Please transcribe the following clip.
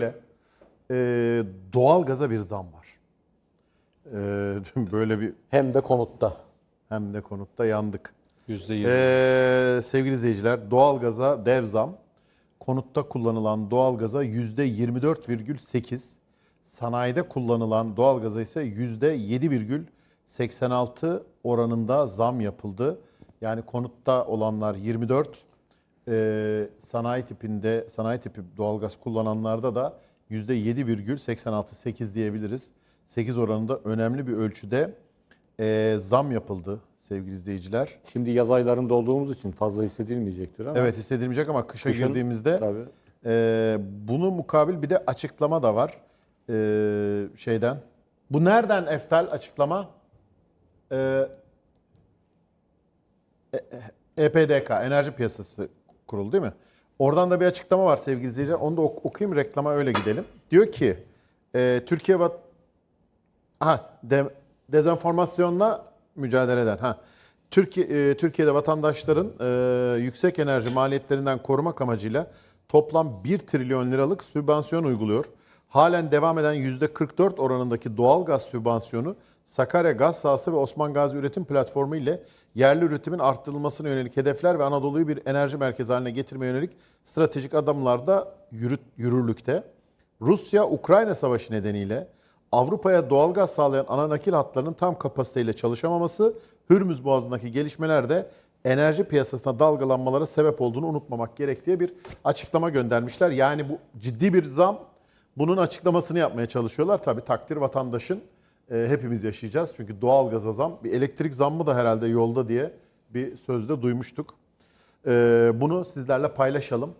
şöyle. E, doğalgaza bir zam var. E, böyle bir Hem de konutta. hem de konutta yandık. %20. Ee, sevgili izleyiciler, doğalgaza dev zam. Konutta kullanılan doğalgaza %24,8. Sanayide kullanılan doğalgaza ise %7,86 oranında zam yapıldı. Yani konutta olanlar 24, ee, sanayi tipinde sanayi tipi doğalgaz kullananlarda da %7,86 8 diyebiliriz. 8 oranında önemli bir ölçüde ee, zam yapıldı sevgili izleyiciler. Şimdi yaz aylarında olduğumuz için fazla hissedilmeyecektir ama. Evet hissedilmeyecek ama kışa Kışın, girdiğimizde Tabii. e, bunu mukabil bir de açıklama da var e, şeyden. Bu nereden Eftel açıklama? E, E- EPDK, Enerji Piyasası Kurulu değil mi? Oradan da bir açıklama var sevgili izleyiciler. Onu da ok- okuyayım reklama öyle gidelim. Diyor ki e, Türkiye vat ha, de, dezenformasyonla mücadele eden. Ha. Türkiye, e, Türkiye'de vatandaşların e, yüksek enerji maliyetlerinden korumak amacıyla toplam 1 trilyon liralık sübvansiyon uyguluyor. Halen devam eden %44 oranındaki doğal gaz sübvansiyonu Sakarya Gaz Sahası ve Osman Gazi Üretim Platformu ile yerli üretimin arttırılmasına yönelik hedefler ve Anadolu'yu bir enerji merkezi haline getirmeye yönelik stratejik adımlarda yürüt, yürürlükte. Rusya-Ukrayna savaşı nedeniyle Avrupa'ya doğalgaz sağlayan ana nakil hatlarının tam kapasiteyle çalışamaması, Hürmüz Boğazı'ndaki gelişmeler de enerji piyasasına dalgalanmalara sebep olduğunu unutmamak gerek diye bir açıklama göndermişler. Yani bu ciddi bir zam. Bunun açıklamasını yapmaya çalışıyorlar. Tabii takdir vatandaşın e, hepimiz yaşayacağız. Çünkü doğalgaza zam, bir elektrik zammı da herhalde yolda diye bir sözde duymuştuk. E, bunu sizlerle paylaşalım.